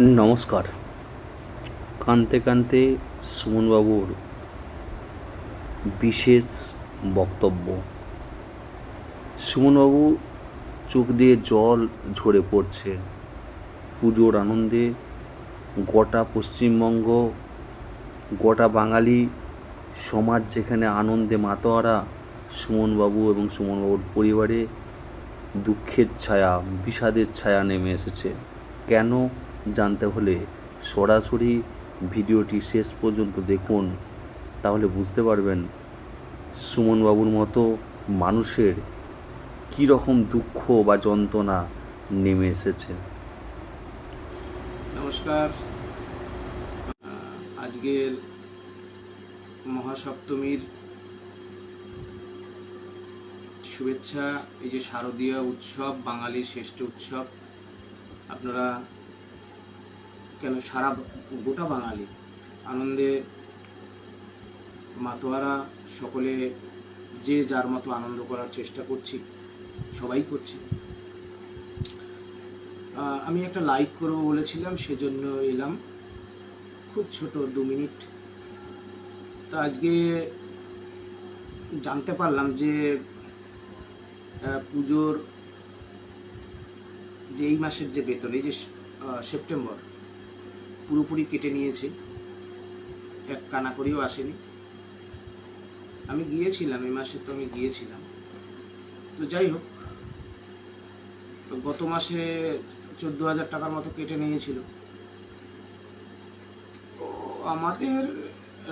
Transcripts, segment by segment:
নমস্কার। কানতে কানতে সুমনবাবুর বিশেষ বক্তব্য। সুমনবাবু চোখ দিয়ে জল ঝরে পড়ছে। পুজোর আনন্দে গোটা পশ্চিমবঙ্গ, গোটা বাঙালি সমাজ যেখানে আনন্দে মাতোয়ারা, সুমনবাবু এবং সুমনবাবুর পরিবারে দুঃখের ছায়া, বিষাদের ছায়া নেমে এসেছে। কেন জানতে হলে সরাসরি ভিডিওটি শেষ পর্যন্ত দেখুন। তাহলে বুঝতে পারবেন সুমনবাবুর মতো মানুষের কী রকম দুঃখ বা যন্ত্রণা নেমে এসেছে। নমস্কার। আজকের মহাসপ্তমীর শুভেচ্ছা, এই যে শারদীয় উৎসব, বাঙালির শ্রেষ্ঠ উৎসব। আপনারা কেন সারা গোটা বাঙালি আনন্দে মাতোয়ারা সকলে যে যার মতো আনন্দ করার চেষ্টা করছি, সবাই করছি। আমি একটা লাইক করব বলেছিলাম, সেজন্য এলাম। খুব ছোট দু মিনিট। তা আজকে জানতে পারলাম যে পুজোর যে এই মাসের যে বেতন, এই যে সেপ্টেম্বর পুরোপুরি কেটে নিয়েছে। এক কানা করেও আসেনি। আমি গিয়েছিলাম, এই মাসে তো আমি গিয়েছিলাম। তো যাই হোক, গত মাসে চোদ্দ হাজার টাকার মতো কেটে নিয়েছিল। আমাদের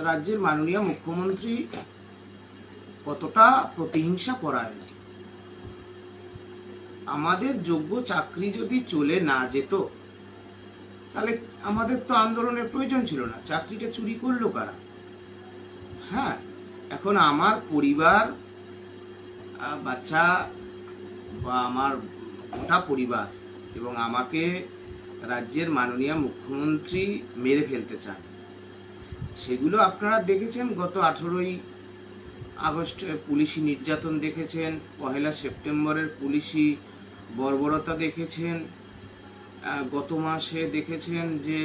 রাজ্যের মাননীয় মুখ্যমন্ত্রী কতটা প্রতিহিংসা পরায়ণ। আমাদের যোগ্য চাকরি যদি চলে না যেত তাহলে আমাদের তো আন্দোলনের প্রয়োজন ছিল না। চাকরিটা চুরি করল কারা? হ্যাঁ এখন আমার পরিবার বাচ্চা বা আমার গোটা পরিবার এবং আমাকে রাজ্যের মাননীয় মুখ্যমন্ত্রী মেরে ফেলতে চান। সেগুলো আপনারা দেখেছেন, গত আঠেরোই আগস্ট পুলিশি নির্যাতন দেখেছেন, পহেলা সেপ্টেম্বরের পুলিশি বর্বরতা দেখেছেন। গত মাসে দেখেছেন যে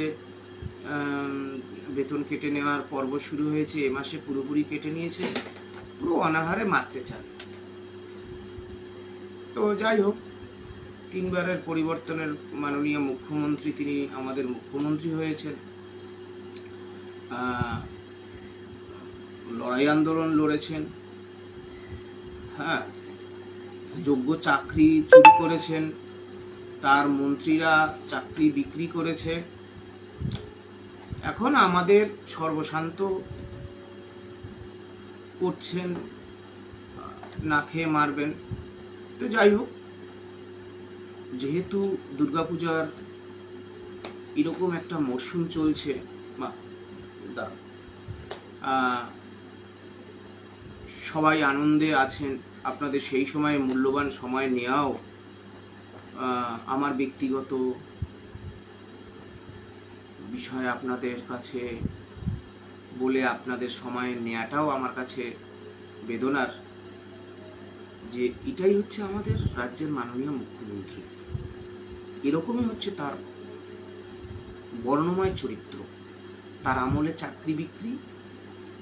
বেতন কেটে নেওয়ার পর্ব শুরু হয়েছে, এ মাসে পুরোপুরি কেটে নিয়েছে, পুরো অনাহারে মারতে চান। তো যাই হোক, তিনবারের পরিবর্তনের মাননীয় মুখ্যমন্ত্রী তিনি আমাদের মুখ্যমন্ত্রী হয়েছেন। লড়াই আন্দোলন লড়েছেন। হ্যাঁ যোগ্য চাকরি চুরি করেছেন। তার মন্ত্রীরা চাকরি বিক্রি করেছে এখন আমাদের সর্বশান্ত করছেন, না খেয়ে মারবেন তো যাই হোক, যেহেতু দুর্গাপূজার এরকম একটা মরশুম চলছে, বা। সবাই আনন্দে আছেন, আপনাদের সেই সময় মূল্যবান সময় নেওয়াও আমার ব্যক্তিগত বিষয় আপনাদের কাছে বলে আপনাদের সময় নেওয়াটাও আমার কাছে বেদনার যে এটাই হচ্ছে আমাদের রাজ্যের মাননীয় মুখ্যমন্ত্রী। এরকমই হচ্ছে তার বর্ণময় চরিত্র। তার আমলে চাকরি বিক্রি,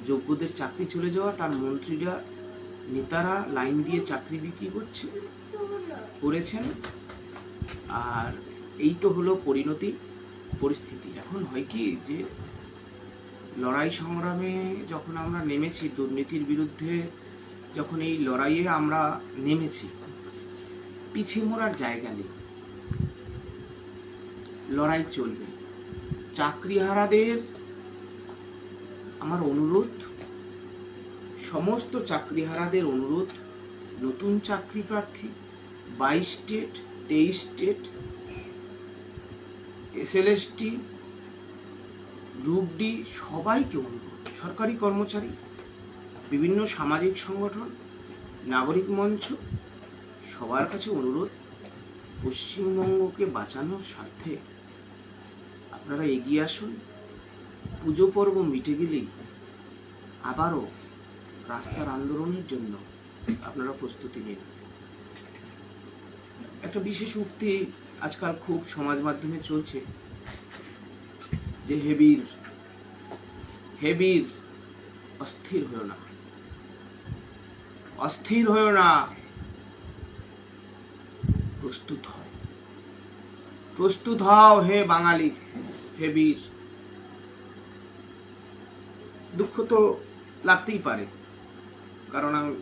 যোগ্যদের চাকরি চলে যাওয়া, তার মন্ত্রীরা, নেতারা লাইন দিয়ে চাকরি বিক্রি করছে, করেছেন। আর এই তো হলো পরিণতি, পরিস্থিতি। এখন হয় কি যে, লড়াই সংগ্রামে যখন আমরা নেমেছি, দুর্নীতির বিরুদ্ধে যখন এই লড়াইয়ে আমরা নেমেছি পিছিয়ে মোড়ার জায়গা নেই। লড়াই চলবে। চাকরিহারাদের আমার অনুরোধ, সমস্ত চাকরিহারাদের অনুরোধ, নতুন চাকরি প্রার্থী, বাইশ স্টেট তেইশ স্টেট এসএলএসটি, গ্রুপ ডি, সবাইকে অনুরোধ সরকারি কর্মচারী, বিভিন্ন সামাজিক সংগঠন, নাগরিক মঞ্চ, সবার কাছে অনুরোধ, পশ্চিমবঙ্গকে বাঁচানোর স্বার্থে আপনারা এগিয়ে আসুন। পুজো পর্ব মিটে গেলেই আবারও রাস্তার আন্দোলনের জন্য আপনারা প্রস্তুতি নিন। একটা বিশেষ উক্তি আজকাল খুব সমাজ মাধ্যমে চলছে। যে হেবির হেবির অস্থির হয়েও না। অস্থির হয়েও না। প্রস্তুত হয়। প্রস্তুত হও হে বাঙালি হে বীর দুঃখ তো লাগতেই পারে। কারণ আমি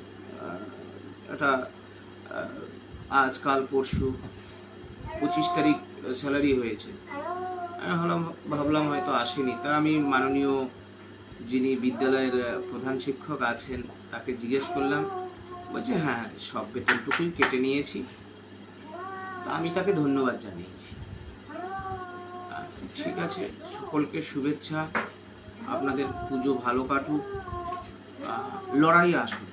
আহ, আজকাল পরশু পঁচিশ তারিখ স্যালারি হয়েছে। আমি ভাবলাম হয়তো আসেনি। তা আমি মাননীয় যিনি বিদ্যালয়ের প্রধান শিক্ষক আছেন, তাকে জিজ্ঞেস করলাম, বলছে হ্যাঁ সব বেতনটুকুই কেটে নিয়েছি। তা আমি তাকে ধন্যবাদ জানিয়েছি। ঠিক আছে, সকলকে শুভেচ্ছা, আপনাদের পুজো ভালো কাটুক। লড়াই আসুক।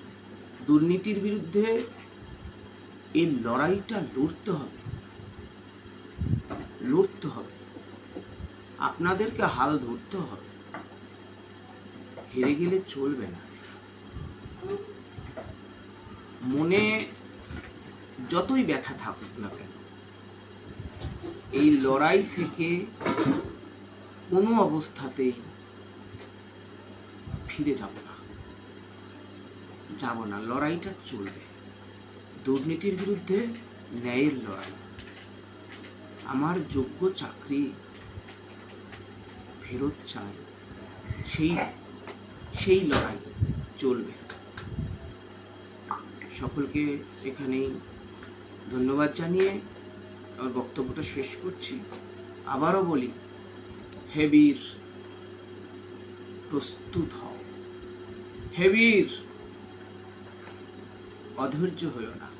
দুর্নীতির বিরুদ্ধে এই লড়াইটা লড়তে হবে। লড়তে হবে। আপনাদেরকে হাল ধরতে হবে। হেরে গেলে চলবে না। মনে যতই ব্যথা থাকুক না কেন, এই লড়াই থেকে কোনো অবস্থাতেই ফিরে যাব না। যাব না, লড়াইটা চলবে। দুর্নীতির বিরুদ্ধে ন্যায়ের লড়াই। আমার যোগ্য চাকরি ফেরত চাই। সেই সেই লড়াই চলবে। সকলকে এখানেই ধন্যবাদ জানিয়ে আমার বক্তব্যটা শেষ করছি। আবারও বলি হেবির প্রস্তুত হও। হেবির অধৈর্য হয়েও না।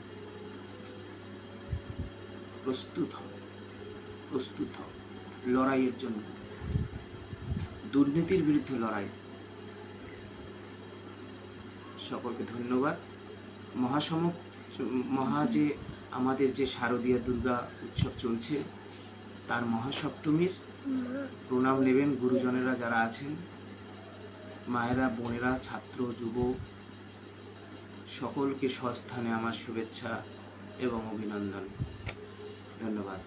প্রস্তুত হও। প্রস্তুত হও। লড়াইয়ের জন্য। দুর্নীতির বিরুদ্ধে লড়াই। সকলকে ধন্যবাদ। মহাসম মহা যে আমাদের যে শারদীয়া দুর্গা উৎসব চলছে, তার মহাসপ্তমীর প্রণাম নেবেন গুরুজনেরা যারা আছেন, মায়েরা, বোনেরা, ছাত্র, যুব, সকলকে সস্থানে আমার শুভেচ্ছা এবং অভিনন্দন। ধন্যবাদ।